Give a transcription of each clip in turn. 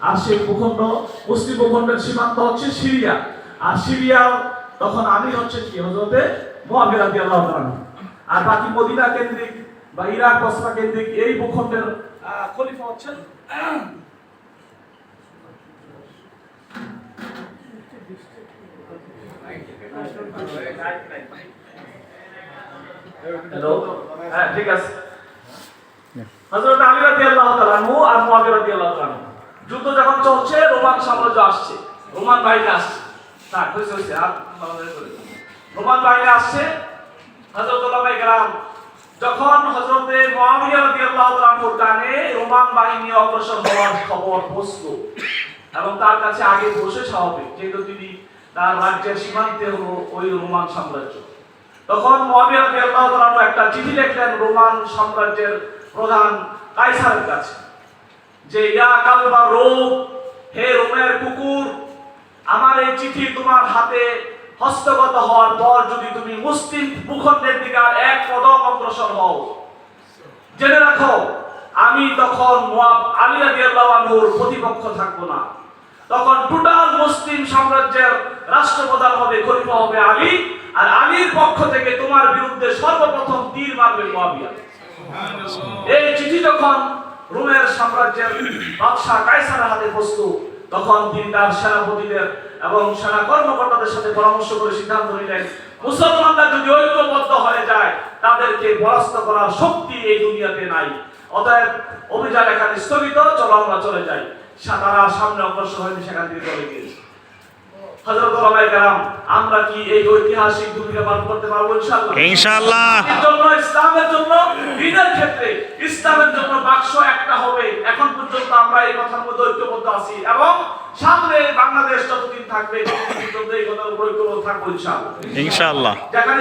আর সেই ভূখণ্ড মুসলিম ভূখণ্ডের সীমান্ত হচ্ছে সিরিয়া আর সিরিয়া তখন আমি হচ্ছে কি হজরতে তাআলা আনহু। আর বাকি মদিনা কেন্দ্রিক বা ইরাক, বসরা কেন্দ্রিক এই ভূখণ্ডের খলিফা হচ্ছেন হ্যাঁ ঠিক আছে হযরত আলী রাদিয়াল্লাহু তাআলা আর মুআবিয়া রাদিয়াল্লাহু তাআলা। যুদ্ধ যখন চলছে, রোমান সাম্রাজ্য আসছে। রোমান বাহিনী আসছে। থাক হয়েছে হয়েছে, আর। রোমান বাহিনী আসছে, হযরত ওলামায়ে কেরাম যখন হযরতে মুআবিয়া রাদিয়াল্লাহু তাআলা আনহুর কানে রোমান বাহিনী অগ্রসর হওয়ার খবর পৌঁছলো এবং তার কাছে আগে বসে স্বাভাবিক যেহেতু তিনি তার রাজ্যের সীমান্তে হলো ওই রোমান সাম্রাজ্য। তখন মুআবিয়া রাদিয়াল্লাহু তাআলা একটা চিঠি লিখলেন রোমান সাম্রাজ্যের প্রধান কাইসারের কাছে। যে ইয়া কালবা রোম হে রোমের কুকুর, আমার এই চিঠি তোমার হাতে হস্তগত হওয়ার পর যদি তুমি মুসলিম ভূখণ্ডের দিকে আর এক কদম অগ্রসর হও। জেনে রাখো, আমি তখন মুয়াব আলী রাদিয়াল্লাহু আনহুর প্রতিপক্ষ থাকব না। তখন টোটাল মুসলিম সাম্রাজ্যের রাষ্ট্রপ্রধান হবে, খলিফা হবে আলী, আর আলীর পক্ষ থেকে তোমার বিরুদ্ধে সর্বপ্রথম তীর মারবে মুয়াবিয়া এই চিঠি যখন রোমের সাম্রাজ্যের বাদশাহ কাইসারের হাতে বস্তু তখন তিনি তার সেনাপতিদের এবং সেনা কর্মকর্তাদের সাথে পরামর্শ করে সিদ্ধান্ত নিলেন, মুসলমানরা যদি ঐক্যবদ্ধ হয়ে যায়, তাদেরকে পরাস্ত করার শক্তি এই দুনিয়াতে নাই। অতএব অভিযান এখানে স্থগিত, চলো আমরা চলে যাই। তারা সামনে অগ্রসর হয়নি, সেখান থেকে চলে গিয়েছে। হযরত ওলামায়ে কেরাম আমরা কি এই ঐতিহাসিক ভূমিকা পালন করতে পারব ইনশাআল্লাহ? ইনশাআল্লাহ। জন্য ইসলামের জন্য দিনের ক্ষেত্রে ইসলামের জন্য বাক্স একটা হবে। এখন পর্যন্ত আমরা এই কথার মধ্যে ঐক্যবদ্ধ আছি এবং সামনে বাংলাদেশ যতদিন থাকবে ততদিন এই কথার উপর ঐক্যবদ্ধ থাকব ইনশাআল্লাহ। ইনশাআল্লাহ। যেখানে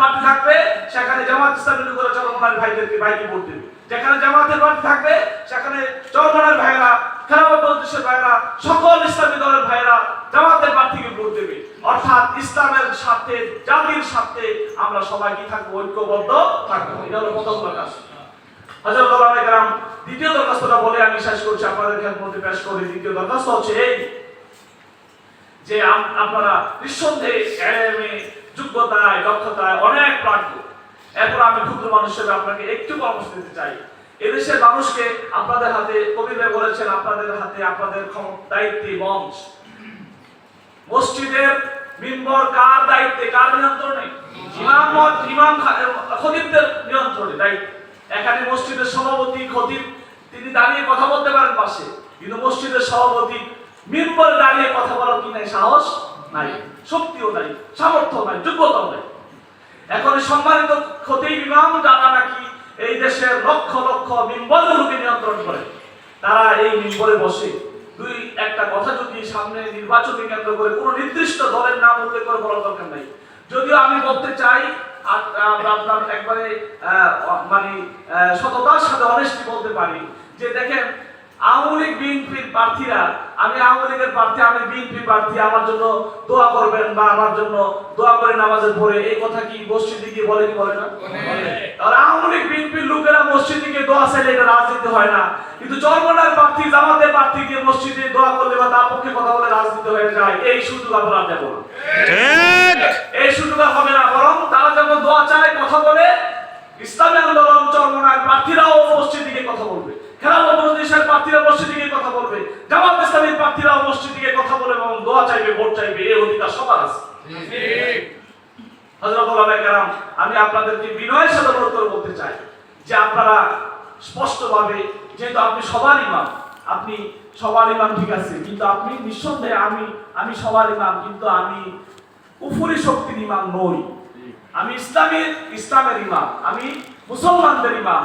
পার্টি থাকবে সেখানে জামাত ইসলামের চরমনের ভাইদেরকে ভাইকে ভোট দেবে। যেখানে জামাতের পার্টি থাকবে সেখানে চরমনের ভাইরা খেলাফত উদ্দেশ্যের ভাইরা, সকল ইসলামী দলের ভাইরা জামাতের প্রার্থীকে ভোট দেবে। অর্থাৎ ইসলামের স্বার্থে, জাতির স্বার্থে আমরা সবাই কি থাকব? ঐক্যবদ্ধ থাকব। এটা হলো প্রথম প্রকাশ হযরত ওলামায়ে কেরাম, দ্বিতীয় দরখাস্তটা বলে আমি শেষ করছি। আপনাদের মধ্যে পেশ করি দ্বিতীয় দরখাস্ত হচ্ছে এই যে আপনারা নিঃসন্দেহে যোগ্যতায়, দক্ষতায় অনেক প্রাজ্ঞ। এরপর আমি ক্ষুদ্র মানুষ হিসেবে আপনাকে একটু পরামর্শ দিতে চাই। এদেশের মানুষকে আপনাদের হাতে, কবিরা বলেছেন, আপনাদের হাতে আপনাদের দায়িত্বে মঞ্চ। মসজিদের মিম্বর কার দায়িত্বে? কার নিয়ন্ত্রণে? ইমাম নিয়ন্ত্রণে, দায়িত্ব। এখানে মসজিদের সভাপতি তিনি দাঁড়িয়ে কথা বলতে পারেন পাশে, কিন্তু মসজিদের সভাপতি মিম্বরে দাঁড়িয়ে কথা বলার কি নাই সাহস? নাই। শক্তিও নাই সামর্থ্য নাই, যোগ্যতাও নাই। এখন সম্মানিত খতিব ইমাম, যারা নাকি এই দেশের লক্ষ লক্ষ মিম্বরগুলোকে নিয়ন্ত্রণ করে। তারা এই মিম্বরে বসে দুই, একটা কথা যদি সামনে নির্বাচনী কেন্দ্র করে কোনো নির্দিষ্ট দলের নাম উল্লেখ করে বলার দরকার নাই। যদিও আমি বলতে চাই আপনার একবারে মানে সততার সাথে অনেস্টি বলতে পারি যে দেখেন আওয়ামী লীগ বিএনপির প্রার্থীরা আমি আওয়ামী লীগের প্রার্থী আমি বিএনপি প্রার্থী আমার জন্য দোয়া করবেন বা আমার জন্য দোয়া করে নামাজের পরে এই কথা কি মসজিদে গিয়ে বলে কি বলে না? আর আওয়ামী লীগ বিএনপির লোকেরা মসজিদে গিয়ে দোয়া চাইলে এটা রাজনীতি হয় না। কিন্তু চরমনার প্রার্থী জামাতের প্রার্থী গিয়ে মসজিদে দোয়া করলে বা তার পক্ষে কথা বলে রাজনীতি হয়ে যায় এই সুযোগ আমরা দেব ঠিক। এই সুযোগ হবে না বরং তারা যখন দোয়া চায় কথা বলে ইসলামী আন্দোলন চরমনার প্রার্থীরাও মসজিদে গিয়ে কথা বলবে। খেলাফত প্রার্থীরা মসজিদে গিয়ে কথা বলবে, জামাত ইসলামীর প্রার্থীরাও মসজিদে গিয়ে কথা বলবে এবং দোয়া চাইবে, ভোট চাইবে অধিকার সবার আছে। আমি আপনাদেরকে বিনয়ের সাথে অনুরোধ চাই যে আপনারা স্পষ্টভাবে, যেহেতু আপনি সবার ইমাম, আপনি সবার ইমাম ঠিক আছে, কিন্তু আপনি নিঃসন্দেহে আমি আমি সবার ইমাম, কিন্তু আমি কুফুরি শক্তির ইমাম নই। আমি ইসলামের ইসলামের ইমাম, আমি মুসলমানদের ইমাম।